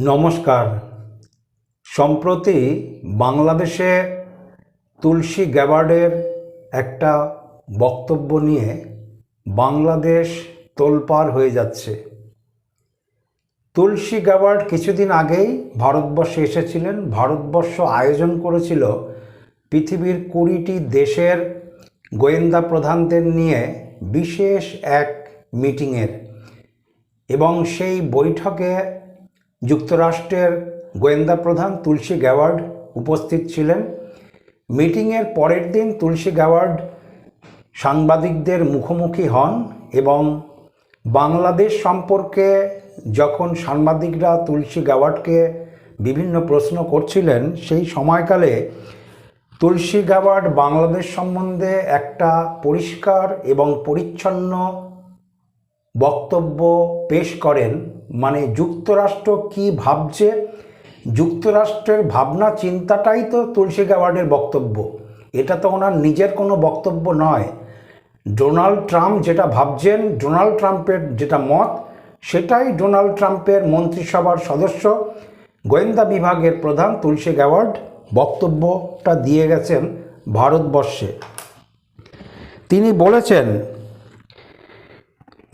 নমস্কার। সম্প্রতি বাংলাদেশে তুলসী গ্যাবার্ডের একটা বক্তব্য নিয়ে বাংলাদেশ তোলপার হয়ে যাচ্ছে। তুলসী গ্যাবার্ড কিছুদিন আগেই ভারতবর্ষে এসেছিলেন। ভারতবর্ষ আয়োজন করেছিল পৃথিবীর কুড়িটি দেশের গোয়েন্দা প্রধানদের নিয়ে বিশেষ এক মিটিংয়ের। এবং সেই বৈঠকে যুক্তরাষ্ট্রের গোয়েন্দা প্রধান তুলসী গ্যাওয়ার্ড উপস্থিত ছিলেন। মিটিংয়ের পরের দিন তুলসী গ্যাওয়ার্ড সাংবাদিকদের মুখোমুখি হন এবং বাংলাদেশ সম্পর্কে যখন সাংবাদিকরা তুলসী গ্যাওয়ার্ডকে বিভিন্ন প্রশ্ন করছিলেন, সেই সময়কালে তুলসী গ্যাওয়ার্ড বাংলাদেশ সম্বন্ধে একটা পরিষ্কার এবং পরিচ্ছন্ন বক্তব্য পেশ করেন। মানে যুক্তরাষ্ট্র কি ভাবছে? যুক্তরাষ্ট্রের ভাবনা চিন্তাটাই তো তুলসী গাওয়ার্ডের বক্তব্য। এটা তো ওনার নিজের কোনো বক্তব্য নয়। ডোনাল্ড ট্রাম্প যেটা ভাবছেন, ডোনাল্ড ট্রাম্পের যেটা মত, সেটাই ডোনাল্ড ট্রাম্পের মন্ত্রিসভার সদস্য, গোয়েন্দা বিভাগের প্রধান তুলসী গাওয়ার্ড বক্তব্যটা দিয়ে গেছেন ভারতবর্ষে। তিনি বলেছেন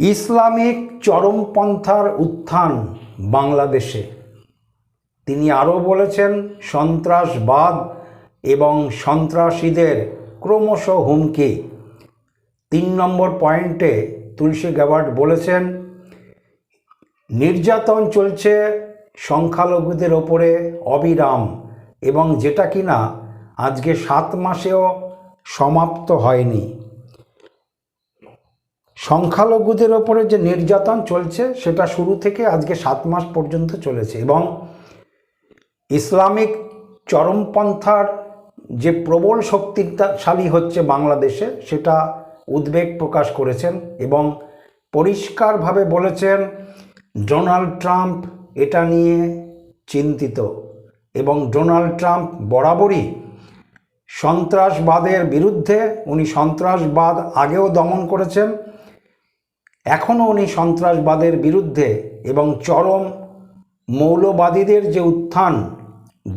ইসলামিক চরমপন্থার উত্থান বাংলাদেশে। তিনি আরও বলেছেন, সন্ত্রাসবাদ এবং সন্ত্রাসীদের ক্রমশ হুমকি। তিন নম্বর পয়েন্টে তুলসী গ্যাবার্ড বলেছেন, নির্যাতন চলছে সংখ্যালঘুদের ওপরে অবিরাম এবং যেটা কিনা আজকে সাত মাসেও সমাপ্ত হয়নি। সংখ্যালঘুদের ওপরে যে নির্যাতন চলছে, সেটা শুরু থেকে আজকে সাত মাস পর্যন্ত চলেছে এবং ইসলামিক চরমপন্থার যে প্রবল শক্তিশালী হচ্ছে বাংলাদেশে, সেটা উদ্বেগ প্রকাশ করেছেন এবং পরিষ্কারভাবে বলেছেন, ডোনাল্ড ট্রাম্প এটা নিয়ে চিন্তিত এবং ডোনাল্ড ট্রাম্প বরাবরই সন্ত্রাসবাদের বিরুদ্ধে, উনি সন্ত্রাসবাদ আগেও দমন করেছেন। এখনও উনি সন্ত্রাসবাদের বিরুদ্ধে এবং চরম মৌলবাদীদের যে উত্থান,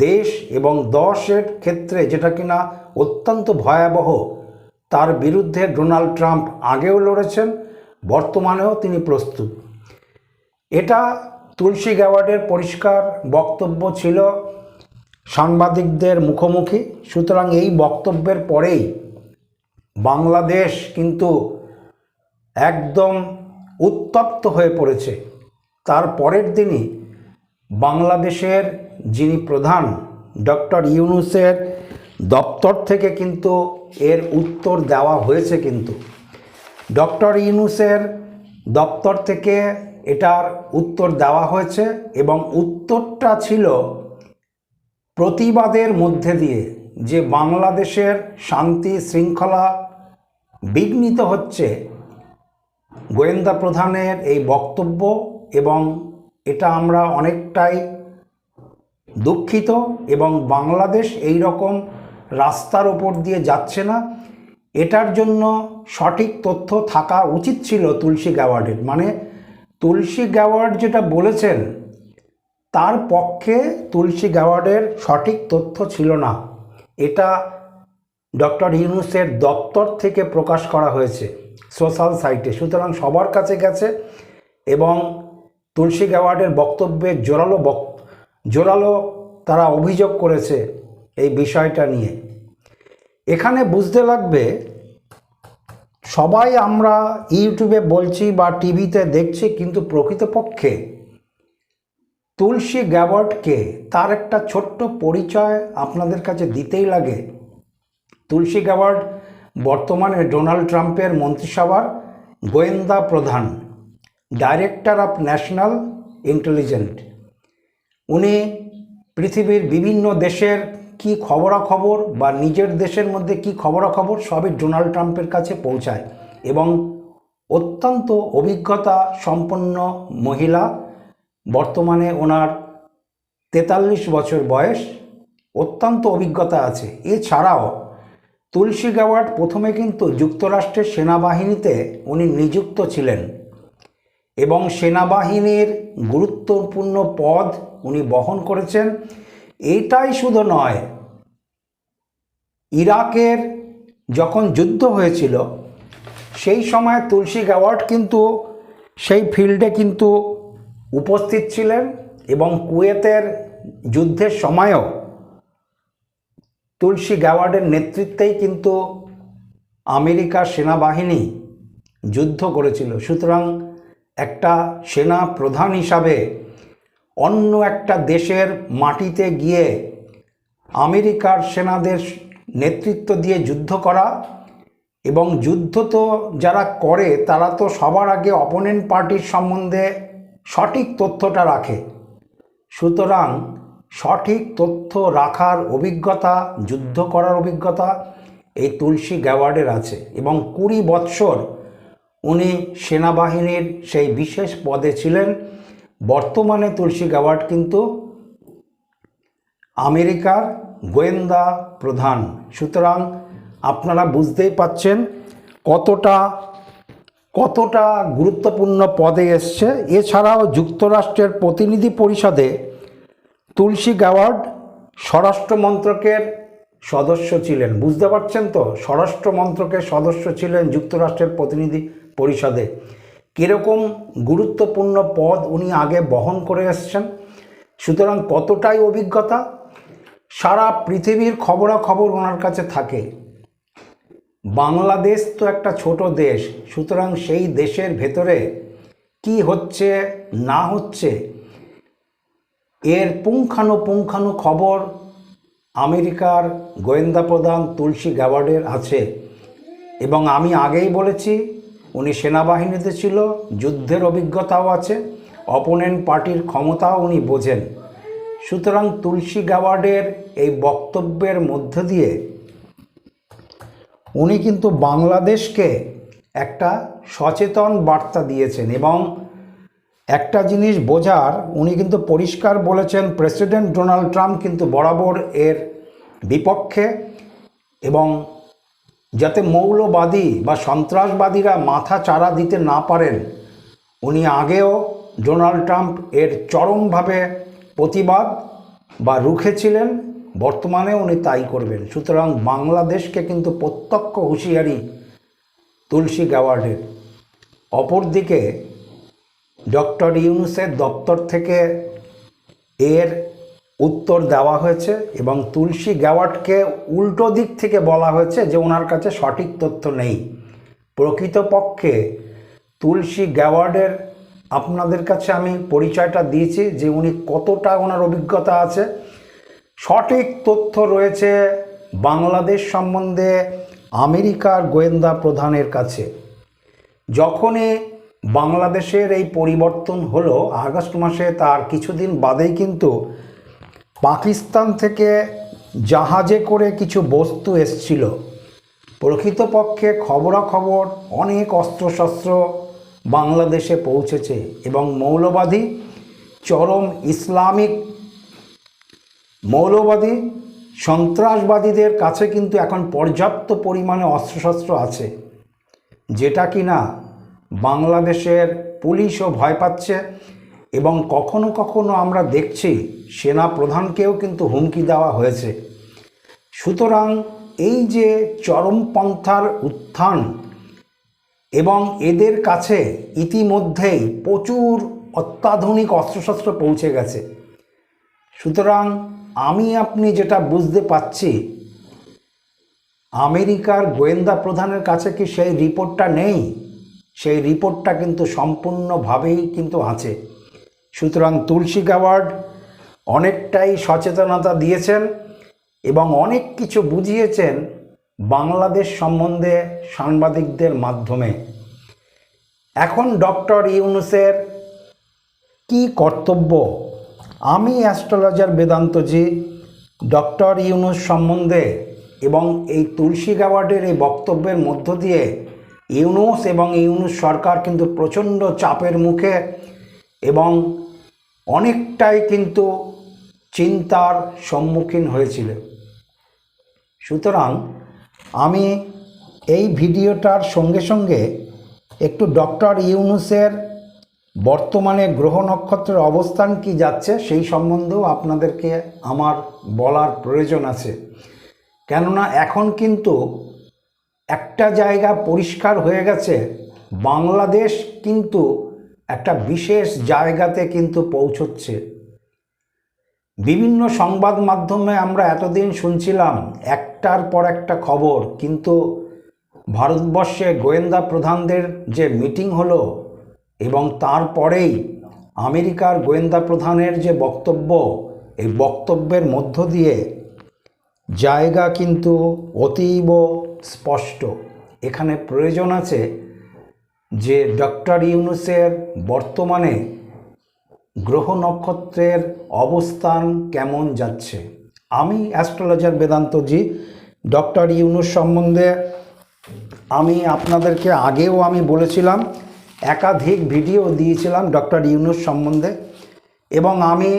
দেশ এবং দশের ক্ষেত্রে যেটা কিনা অত্যন্ত ভয়াবহ, তার বিরুদ্ধে ডোনাল্ড ট্রাম্প আগেও লড়েছেন, বর্তমানেও তিনি প্রস্তুত। এটা তুলসী গ্যাওয়ার্ডের পরিষ্কার বক্তব্য ছিল সাংবাদিকদের মুখোমুখি। সুতরাং এই বক্তব্যের পরেই বাংলাদেশ কিন্তু একদম উত্তপ্ত হয়ে পড়েছে। তার পরের দিনই বাংলাদেশের যিনি প্রধান, ডক্টর ইউনুসের দপ্তর থেকে কিন্তু এর উত্তর দেওয়া হয়েছে কিন্তু। ডক্টর ইউনুসের দপ্তর থেকে এটার উত্তর দেওয়া হয়েছে এবং উত্তরটা ছিল প্রতিবাদের মধ্যে দিয়ে যে বাংলাদেশের শান্তি শৃঙ্খলা বিঘ্নিত হচ্ছে গোয়েন্দা প্রধানের এই বক্তব্য এবং এটা আমরা অনেকটাই দুঃখিত এবং বাংলাদেশ এই রকম রাস্তার ওপর দিয়ে যাচ্ছে না। এটার জন্য সঠিক তথ্য থাকা উচিত ছিল তুলসী গ্যাওয়ার্ডের মানে তুলসী গ্যাওয়ার্ড যেটা বলেছেন, তার পক্ষে তুলসী গ্যাওয়ার্ডের সঠিক তথ্য ছিল না। এটা ডক্টর ইউনুসের দপ্তর থেকে প্রকাশ করা হয়েছে। সোশ্যাল সাইটে। সুতরাং সবার কাছে গেছে এবং তুলসী গ্যাওয়ার্ডের বক্তব্যে জোরালো বক, জোরালো তারা অভিযোগ করেছে এই বিষয়টা নিয়ে। এখানে বুঝতে লাগবে, সবাই আমরা ইউটিউবে বলছি বা টিভিতে দেখছি, কিন্তু প্রকৃতপক্ষে তুলসী গ্যাওয়ার্ডকে তার একটা ছোট্ট পরিচয় আপনাদের কাছে দিতেই লাগে। তুলসী গ্যাওয়ার্ড বর্তমানে ডোনাল্ড ট্রাম্পের মন্ত্রিসভার গোয়েন্দা প্রধান, ডাইরেক্টর অফ ন্যাশনাল ইন্টেলিজেন্ট। উনি পৃথিবীর বিভিন্ন দেশের কি খবরাখবর বা নিজের দেশের মধ্যে কি খবরাখবর সবই ডোনাল্ড ট্রাম্পের কাছে পৌঁছায় এবং অত্যন্ত অভিজ্ঞতা সম্পন্ন মহিলা, বর্তমানে ওনার তেতাল্লিশ বছর বয়স, অত্যন্ত অভিজ্ঞতা আছে। এছাড়াও তুলসী গ্যাওয়ার্ড প্রথমে কিন্তু যুক্তরাষ্ট্রের সেনাবাহিনীতে উনি নিযুক্ত ছিলেন এবং সেনাবাহিনীর গুরুত্বপূর্ণ পদ উনি বহন করেছেন। এটাই শুধু নয়, ইরাকের যখন যুদ্ধ হয়েছিল, সেই সময় তুলসী গ্যাওয়ার্ড কিন্তু সেই ফিল্ডে কিন্তু উপস্থিত ছিলেন এবং কুয়েতের যুদ্ধের সময়ও তুলসী গ্যাওয়ার্ডের নেতৃত্বেই কিন্তু আমেরিকার সেনাবাহিনী যুদ্ধ করেছিল। সুতরাং একটা সেনা প্রধান হিসাবে অন্য একটা দেশের মাটিতে গিয়ে আমেরিকার সেনাদের নেতৃত্ব দিয়ে যুদ্ধ করা এবং যুদ্ধ তো যারা করে, তারা তো সবার আগে অপোনেন্ট পার্টির সম্বন্ধে সঠিক তথ্যটা রাখে। সুতরাং সঠিক তথ্য রাখার অভিজ্ঞতা, যুদ্ধ করার অভিজ্ঞতা এই তুলসী গ্যাওয়ার্ডের আছে এবং কুড়ি বৎসর উনি সেনাবাহিনীর সেই বিশেষ পদে ছিলেন। বর্তমানে তুলসী গ্যাওয়ার্ড কিন্তু আমেরিকার গোয়েন্দা প্রধান। সুতরাং আপনারা বুঝতেই পাচ্ছেন কতটা কতটা গুরুত্বপূর্ণ পদে এসছে। এছাড়াও যুক্তরাষ্ট্রের প্রতিনিধি পরিষদে তুলসী গ্যাওয়ার্ড স্বরাষ্ট্র মন্ত্রকের সদস্য ছিলেন। বুঝতে পারছেন তো? স্বরাষ্ট্র মন্ত্রকের সদস্য ছিলেন যুক্তরাষ্ট্রের প্রতিনিধি পরিষদে। কীরকম গুরুত্বপূর্ণ পদ উনি আগে বহন করে এসছেন? সুতরাং কতটাই অভিজ্ঞতা? সারা পৃথিবীর খবরাখবর ওনার কাছে থাকে। বাংলাদেশ তো একটা ছোট দেশ, সুতরাং সেই দেশের ভেতরে কি হচ্ছে, না হচ্ছে এর পুঙ্খানুপুঙ্খানু খবর আমেরিকার গোয়েন্দা প্রধান তুলসী গ্যাওয়ার্ডের আছে। এবং আমি আগেই বলেছি, উনি সেনাবাহিনীতে ছিল, যুদ্ধের অভিজ্ঞতাও আছে, অপোনেন্ট পার্টির ক্ষমতাও উনি বোঝেন। সুতরাং তুলসী গ্যাওয়ার্ডের এই বক্তব্যের মধ্য দিয়ে উনি কিন্তু বাংলাদেশকে একটা সচেতন বার্তা দিয়েছেন এবং একটা জিনিস বোঝার, উনি কিন্তু পরিষ্কার বলেছেন, প্রেসিডেন্ট ডোনাল্ড ট্রাম্প কিন্তু বরাবর এর বিপক্ষে এবং যাতে মৌলবাদী বা সন্ত্রাসবাদীরা মাথা চারা দিতে না পারেন, উনি আগেও ডোনাল্ড ট্রাম্প এর চরমভাবে প্রতিবাদ বা রুখেছিলেন বর্তমানে উনি তাই করবেন। সুতরাং বাংলাদেশকে কিন্তু প্রত্যক্ষ হুঁশিয়ারি তুলসী গ্যাওয়ার্ডের অপরদিকে ডক্টর ইউনুসের দপ্তর থেকে এর উত্তর দেওয়া হয়েছে এবং তুলসী গ্যাওয়ার্ডকে উল্টো দিক থেকে বলা হয়েছে যে ওনার কাছে সঠিক তথ্য নেই। প্রকৃতপক্ষে তুলসী গ্যাওয়ার্ডের আপনাদের কাছে আমি পরিচয়টা দিয়েছি যে উনি কতটা ওনার অভিজ্ঞতা আছে। সঠিক তথ্য রয়েছে বাংলাদেশ সম্বন্ধে আমেরিকার গোয়েন্দা প্রধানের কাছে। যখনই বাংলাদেশের এই পরিবর্তন হলো আগস্ট মাসে তার কিছুদিন বাদেই কিন্তু পাকিস্তান থেকে জাহাজে করে কিছু বস্তু এসছিল। প্রকৃতপক্ষে খবরাখবর অনেক অস্ত্রশস্ত্র বাংলাদেশে পৌঁছেছে এবং মৌলবাদী চরম ইসলামিক মৌলবাদী সন্ত্রাসবাদীদের কাছে কিন্তু এখন পর্যাপ্ত পরিমাণে অস্ত্রশস্ত্র আছে। যেটা কি না বাংলাদেশের পুলিশও ভয় পাচ্ছে এবং কখনো কখনো আমরা দেখছি সেনা প্রধানকেও কিন্তু হুমকি দেওয়া হয়েছে। সুতরাং এই যে চরমপন্থার উত্থান এবং এদের কাছে ইতিমধ্যেই প্রচুর অত্যাধুনিক অস্ত্রশস্ত্র পৌঁছে গেছে। সুতরাং আমি আপনি যেটা বুঝতে পাচ্ছি আমেরিকার গোয়েন্দা প্রধানের কাছে কি সেই রিপোর্টটা নেই? সেই রিপোর্টটা কিন্তু সম্পূর্ণভাবেই কিন্তু আছে। সুতরাং তুলসী গাওয়ার্ড অনেকটাই সচেতনতা দিয়েছেন এবং অনেক কিছু বুঝিয়েছেন বাংলাদেশ সম্বন্ধে সাংবাদিকদের মাধ্যমে। এখন ডক্টর ইউনুসের কি কর্তব্য? আমি অ্যাস্ট্রোলজার বেদান্তজি, ডক্টর ইউনুস সম্বন্ধে এবং এই তুলসী গাওয়ার্ডের এই বক্তব্যের মধ্য দিয়ে ইউনুস এবং ইউনুস সরকার কিন্তু প্রচণ্ড চাপের মুখে এবং অনেকটাই কিন্তু চিন্তার সম্মুখীন হয়েছিল। সুতরাং আমি এই ভিডিওটার সঙ্গে সঙ্গে একটু ডক্টর ইউনুসের বর্তমানে গ্রহ নক্ষত্রের অবস্থান কি যাচ্ছে সেই সম্বন্ধেও আপনাদেরকে আমার বলার প্রয়োজন আছে। কেননা এখন কিন্তু একটা জায়গা পরিষ্কার হয়ে গেছে, বাংলাদেশ কিন্তু একটা বিশেষ জায়গাতে কিন্তু পৌঁছচ্ছে। বিভিন্ন সংবাদ মাধ্যমে আমরা এতদিন শুনছিলাম, একটার পর একটা খবর, কিন্তু ভারতবর্ষে গোয়েন্দা প্রধানদের যে মিটিং হলো এবং তারপরেই আমেরিকার গোয়েন্দা প্রধানের যে বক্তব্য, এই বক্তব্যের মধ্য দিয়ে জায়গা কিন্তু অতীব স্পষ্ট। এখানে প্রয়োজন আছে যে ডক্টর ইউনুসের বর্তমানে গ্রহ নক্ষত্রের অবস্থান কেমন যাচ্ছে। আমি অ্যাস্ট্রোলজার বেদান্তজি, ডক্টর ইউনুস সম্বন্ধে আমি আপনাদেরকে আগেও আমি বলেছিলাম, একাধিক ভিডিও দিয়েছিলাম ডক্টর ইউনুস সম্বন্ধে এবং আমি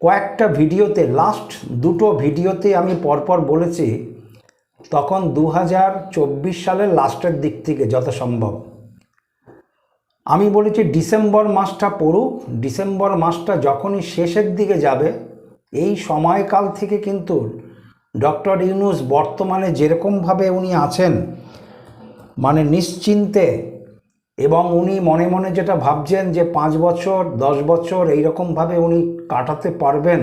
কয়েকটা ভিডিওতে, লাস্ট দুটো ভিডিওতে আমি পরপর বলেছি তখন দু হাজার চব্বিশ সালের লাস্টের দিক থেকে যত সম্ভব আমি বলেছি ডিসেম্বর মাসটা পড়ুক, ডিসেম্বর মাসটা যখনই শেষের দিকে যাবে, এই সময়কাল থেকে কিন্তু ডক্টর ইউনুস বর্তমানে যেরকমভাবে উনি আছেন মানে নিশ্চিন্তে, এবং উনি মনে মনে যেটা ভাবছেন যে পাঁচ বছর, দশ বছর এইরকমভাবে উনি কাটাতে পারবেন,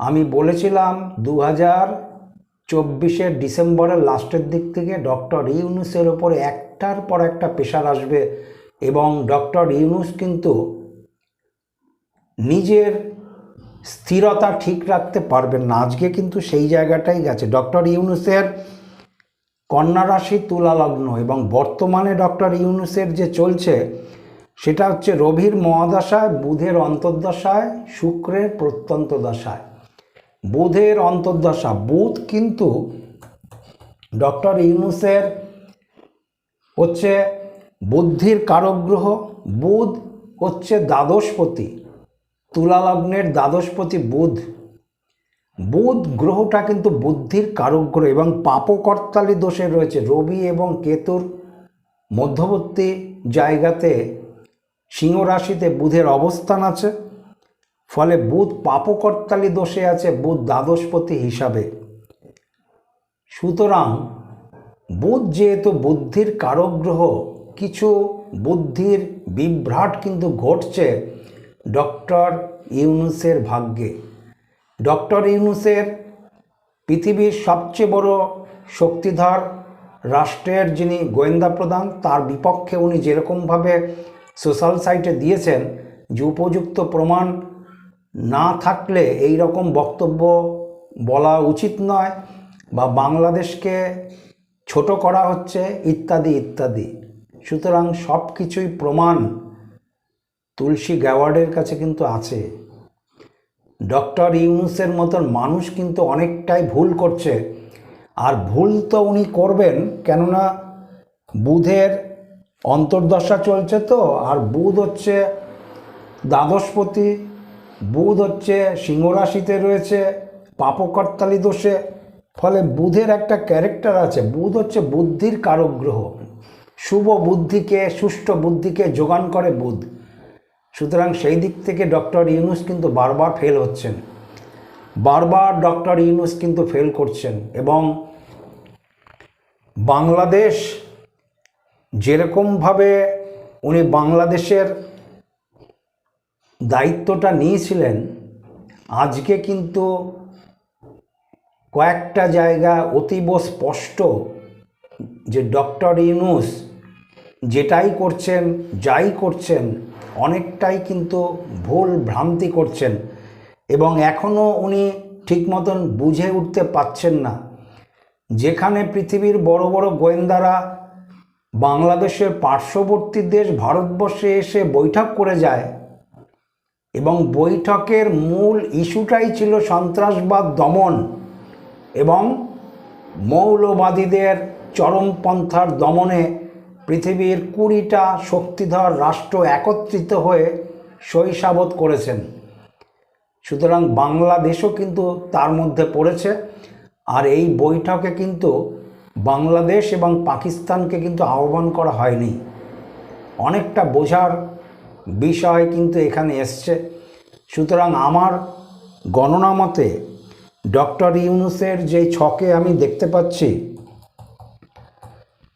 আমি বলেছিলাম দু হাজার হাজার চব্বিশের ডিসেম্বরের লাস্টের দিক থেকে ডক্টর ইউনুসের ওপরে একটার পর একটা প্রেশার আসবে এবং ডক্টর ইউনুস কিন্তু নিজের স্থিরতা ঠিক রাখতে পারবেন না। আজকে কিন্তু সেই জায়গাটাই গেছে। ডক্টর ইউনুসের কন্যা রাশি তুলা লগ্ন এবং বর্তমানে ডক্টর ইউনুসের যে চলছে, সেটা হচ্ছে রবির মহাদশায়, বুধের অন্তর্দশায়, শুক্রের প্রত্যন্ত দশায় বুধের অন্তর্দশা। বুধ কিন্তু ডক্টর ইউনুসের হচ্ছে বুদ্ধির কারগ্রহ। বুধ হচ্ছে দ্বাদশপতি, তুলালগ্নের দ্বাদশপতি বুধ। বুধ গ্রহটা কিন্তু বুদ্ধির কারগ্রহ এবং পাপকর্তালি দোষে রয়েছে। রবি এবং কেতুর মধ্যবর্তী জায়গাতে সিংহ রাশিতে বুধের অবস্থান আছে। ফলে বুধ পাপকর্তালি দোষে আছে, বুধ দ্বাদশপতি হিসাবে। সুতরাং বুধ যেহেতু বুদ্ধির কারগ্রহ, কিছু বুদ্ধির বিভ্রাট কিন্তু ঘটছে ডক্টর ইউনুসের ভাগ্যে। ডক্টর ইউনুসের পৃথিবীর সবচেয়ে বড় শক্তিধর রাষ্ট্রের যিনি গোয়েন্দা প্রধান, তার বিপক্ষে উনি যেরকমভাবে সোশ্যাল সাইটে দিয়েছেন যে উপযুক্ত প্রমাণ না থাকলে এই রকম বক্তব্য বলা উচিত নয় বা বাংলাদেশকে ছোট করা হচ্ছে ইত্যাদি ইত্যাদি। সুতরাং সব কিছুই প্রমাণ তুলসী গ্যাওয়ার্ডের কাছে কিন্তু আছে। ডক্টর ইউনুসের মতন মানুষ কিন্তু অনেকটাই ভুল করছে। আর ভুল তো উনি করবেন, কেননা বুধের অন্তর্দশা চলছে তো, আর বুধ হচ্ছে দ্বাদশপতি বুধ হচ্ছে সিংহরাশিতে রয়েছে, পাপকর্তালি দোষে, ফলে বুধের একটা ক্যারেক্টার আছে, বুধ হচ্ছে বুদ্ধির কারক গ্রহ। শুভ বুদ্ধিকে, সুষ্ঠু বুদ্ধিকে যোগান করে বুধ। সুতরাং সেই দিক থেকে ডক্টর ইউনুস কিন্তু বারবার ফেল হচ্ছেন। বারবার ডক্টর ইউনুস কিন্তু ফেল করছেন এবং বাংলাদেশ যেরকমভাবে উনি বাংলাদেশের দায়িত্বটা নিয়েছিলেন, আজকে কিন্তু কয়েকটা জায়গা অতীব স্পষ্ট যে ডক্টর ইউনুস যেটাই করছেন, যাই করছেন, অনেকটাই কিন্তু ভুল ভ্রান্তি করছেন এবং এখনও উনি ঠিক মতন বুঝে উঠতে পাচ্ছেন না। যেখানে পৃথিবীর বড় বড় গোয়েন্দারা বাংলাদেশের পার্শ্ববর্তী দেশ ভারতবর্ষে এসে বৈঠক করে যায় এবং বৈঠকের মূল ইস্যুটাই ছিল সন্ত্রাসবাদ দমন এবং মৌলবাদীদের চরমপন্থার দমনে পৃথিবীর কুড়িটা শক্তিধর রাষ্ট্র একত্রিত হয়ে শৈশাবত করেছেন। সুতরাং বাংলাদেশও কিন্তু তার মধ্যে পড়েছে আর এই বৈঠকে কিন্তু বাংলাদেশ এবং পাকিস্তানকে কিন্তু আহ্বান করা হয়নি। অনেকটা বোঝার বিষয় কিন্তু এখানে এসছে। সুতরাং আমার গণনা মতে ডক্টর ইউনুসের যেই ছকে আমি দেখতে পাচ্ছি,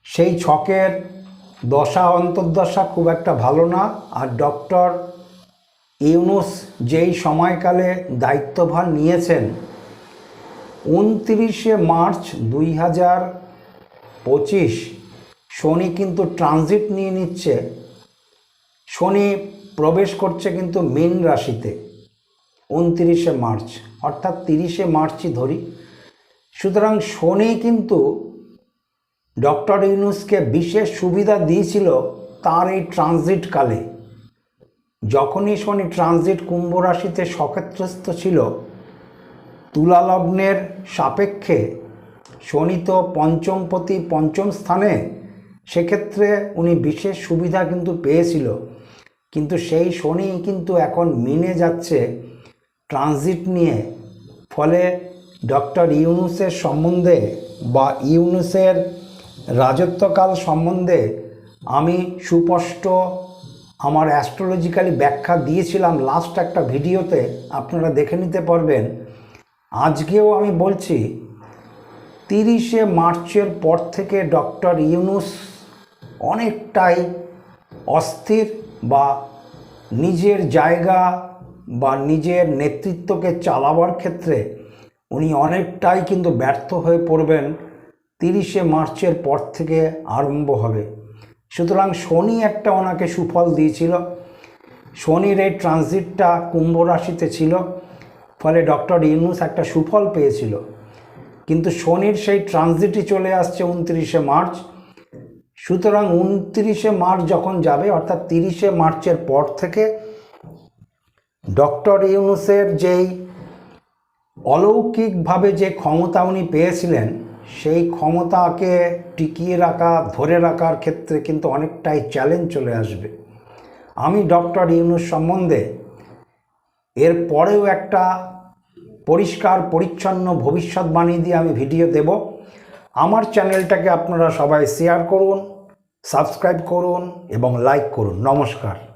সেই ছকের দশা, অন্তর্দশা খুব একটা ভালো না। আর ডক্টর ইউনুস যেই সময়কালে দায়িত্বভার নিয়েছেন, উনত্রিশে মার্চ দুই হাজার পঁচিশ, শনি কিন্তু ট্রানজিট নিয়ে নিচ্ছে। শনি প্রবেশ করছে কিন্তু মীন রাশিতে, উনত্রিশে মার্চ, অর্থাৎ তিরিশে মার্চই ধরি। সুতরাং শনি কিন্তু ডক্টর ইউনুসকে বিশেষ সুবিধা দিয়েছিল তার এই ট্রানজিটকালে যখনই শনি ট্রানজিট কুম্ভ রাশিতে সক্ষেত্রস্থ ছিল, তুলা লগ্নের সাপেক্ষে শনি তো পঞ্চমপতি পঞ্চম স্থানে, সেক্ষেত্রে উনি বিশেষ সুবিধা কিন্তু পেয়েছিল। কিন্তু সেই শনি কিন্তু এখন মিনে যাচ্ছে ট্রানজিট নিয়ে। ফলে ডক্টর ইউনুসের সম্বন্ধে বা ইউনুসের রাজত্বকাল সম্বন্ধে আমি সুস্পষ্ট আমার অ্যাস্ট্রোলজিক্যালি ব্যাখ্যা দিয়েছিলাম লাস্ট একটা ভিডিওতে, আপনারা দেখে নিতে পারবেন। আজকেও আমি বলছি, তিরিশে মার্চের পর থেকে ডক্টর ইউনুস অনেকটাই অস্থির বা নিজের জায়গা বা নিজের নেতৃত্বকে চালাবার ক্ষেত্রে উনি অনেকটাই কিন্তু ব্যর্থ হয়ে পড়বেন তিরিশে মার্চের পর থেকে আরম্ভ হবে। সুতরাং শনি একটা ওনাকে সুফল দিয়েছিল। শনির এই ট্রানজিটটা কুম্ভ রাশিতে ছিল, ফলে ডক্টর ইউনুস একটা সুফল পেয়েছিল। কিন্তু শনির সেই ট্রানজিটই চলে আসছে উনত্রিশে মার্চ। সুতরাং উনত্রিশে মার্চ যখন যাবে, অর্থাৎ তিরিশে মার্চের পর থেকে ডক্টর ইউনুসের যেই অলৌকিকভাবে যে ক্ষমতা উনি পেয়েছিলেন, সেই ক্ষমতাকে টিকিয়ে রাখা, ধরে রাখার ক্ষেত্রে কিন্তু অনেকটাই চ্যালেঞ্জ চলে আসবে। আমি ডক্টর ইউনুস সম্বন্ধে এর পরেও একটা পরিষ্কার, পরিচ্ছন্ন ভবিষ্যৎবাণী দিয়ে আমি ভিডিও দেব। আমার চ্যানেলটাকে আপনারা সবাই শেয়ার করুন। সাবস্ক্রাইব করুন এবং লাইক করুন। নমস্কার।